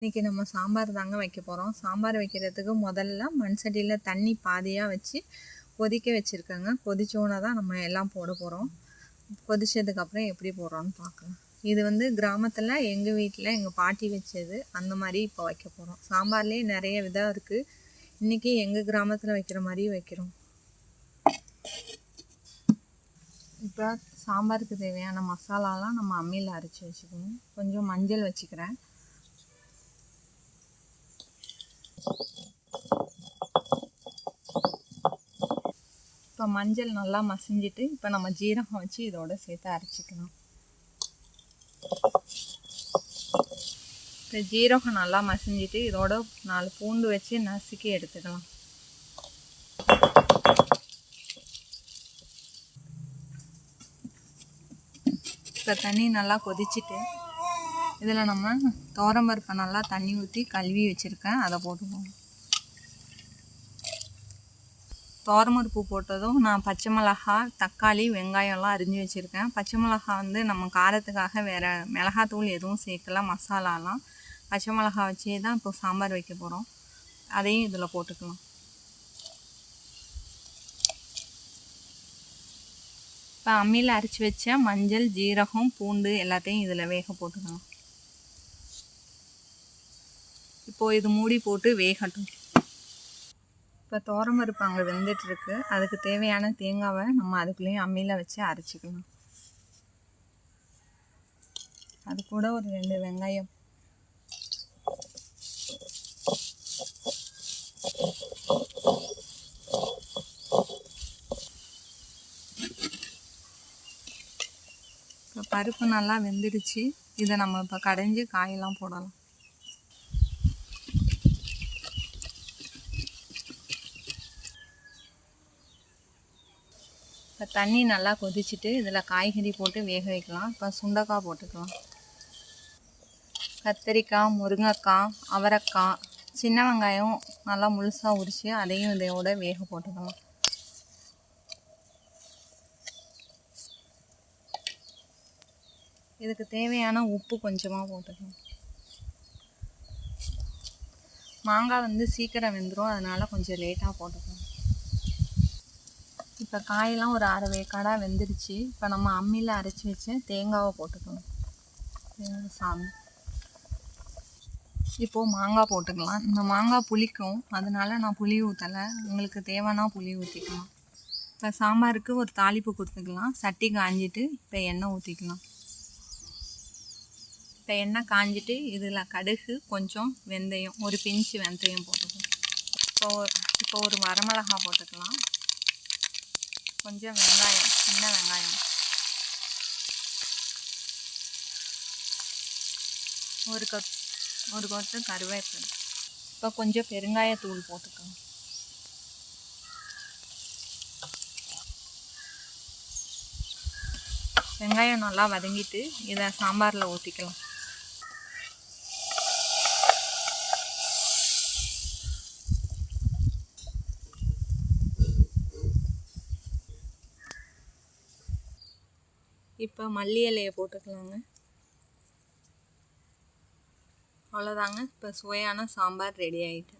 இன்றைக்கி நம்ம சாம்பார் தாங்க வைக்க போகிறோம் சாம்பார் வைக்கிறதுக்கு முதல்ல மண் சட்டியில் தண்ணி பாதியாக வச்சு கொதிக்க வச்சுருக்கேங்க. கொதிச்சோன்னே தான் நம்ம எல்லாம் போட போகிறோம் கொதிச்சதுக்கப்புறம் எப்படி போடுறோன்னு பார்க்கலாம். இது வந்து கிராமத்தில் எங்கள் வீட்டில் எங்கள் பாட்டி வச்சது அந்த மாதிரி இப்போ வைக்க போகிறோம் சாம்பார்லேயே நிறைய விதம் இருக்குது இன்றைக்கி எங்கள் கிராமத்தில் வைக்கிற மாதிரி வைக்கிறோம். இப்போ சாம்பாருக்கு தேவையான மசாலாலாம் நம்ம அம்மியில் அரைச்சி வச்சுக்கணும். கொஞ்சம் மஞ்சள் வச்சுக்கிறேன். இப்போ மஞ்சள் நல்லா மசிஞ்சிட்டு இப்போ நம்ம ஜீரகம் வச்சு இதோட சேர்த்து அரைச்சிக்கலாம். இப்போ ஜீரகம் நல்லா மசிஞ்சிட்டு இதோட நாலு பூண்டு வச்சு நசுக்கி எடுத்துக்கலாம். இப்போ தண்ணி நல்லா கொதிச்சிட்டு இதில் நம்ம பருப்பை நல்லா தண்ணி ஊற்றி கழுவி வச்சுருக்கேன். அதை போட்டுக்கோங்க. தோரமருப்பு போட்டதும் நான் பச்சை மிளகா தக்காளி வெங்காயம்லாம் அரிஞ்சு வச்சுருக்கேன். பச்சை மிளகா வந்து நம்ம காரத்துக்காக வேறு மிளகாத்தூள் எதுவும் சேர்க்கல மசாலாலாம். பச்சை மிளகா வச்சே தான் இப்போ சாம்பார் வைக்க போகிறோம் அதையும் இதில் போட்டுக்கலாம். இப்போ அம்மியில் அரைச்சி வச்ச மஞ்சள் ஜீரகம் பூண்டு எல்லாத்தையும் இதில் வேக போட்டுக்கலாம். இப்போது இது மூடி போட்டு வேகட்டும். இப்போ தோரம்பருப்பு அங்கே வெந்துட்டுருக்கு. அதுக்கு தேவையான தேங்காவை நம்ம அதுக்குள்ளேயும் அம்மியில் வச்சு அரைச்சிக்கலாம் அது கூட ஒரு ரெண்டு வெங்காயம். இப்போ பருப்பு நல்லா வெந்துடுச்சு. இதை நம்ம இப்போ கடைஞ்சி காயெல்லாம் போடலாம். இப்போ தண்ணி நல்லா கொதிச்சுட்டு இதில் காய்கறி போட்டு வேக வைக்கலாம். இப்போ சுண்டக்காய் போட்டுக்கலாம். கத்திரிக்காய் முருங்கைக்காய் அவரைக்காய் சின்ன வெங்காயம் நல்லா முழுசாக உரித்து அதையும் இதையோட வேக போட்டுக்கலாம். இதுக்கு தேவையான உப்பு கொஞ்சமாக போட்டுக்கலாம். மாங்காய் வந்து சீக்கிரம் வெந்துடும் அதனால் கொஞ்சம் லேட்டாக போட்டுக்கலாம். இப்போ காயெல்லாம் ஒரு அரை வேக்காடாக வெந்துடுச்சு இப்போ நம்ம அம்மியில் அரைச்சி வச்சு தேங்காவை போட்டுக்கணும். தேங்காய் சாமி இப்போது மாங்காய் போட்டுக்கலாம். இந்த மாங்காய் புளிக்கும். அதனால நான் புளி ஊற்றலை உங்களுக்கு தேவைன்னா புளி ஊற்றிக்கலாம் இப்போ சாம்பாருக்கு ஒரு தாளிப்பு கொடுத்துக்கலாம். சட்டி காஞ்சிட்டு இப்போ எண்ணெய் ஊற்றிக்கலாம் இப்போ எண்ணெய் காஞ்சிட்டு இதில் கடுகு கொஞ்சம் வெந்தயம் ஒரு பிஞ்சு வெந்தயம் போட்டுக்கலாம். இப்போ இப்போ ஒரு வரமிளகா போட்டுக்கலாம். கொஞ்சம் வெங்காயம் சின்ன வெங்காயம். ஒரு கொத் ஒரு கொத்து கருவேப்பிலை. இப்போ கொஞ்சம் பெருங்காயத்தூள் போட்டுக்கலாம் வெங்காயம் நல்லா வதங்கிட்டு இதை சாம்பாரில் ஊற்றிக்கலாம் இப்போ மல்லி இலையை போட்டுக்கலாங்க. அவ்வளோதாங்க. இப்போ சுவையான சாம்பார் ரெடி ஆகிட்டு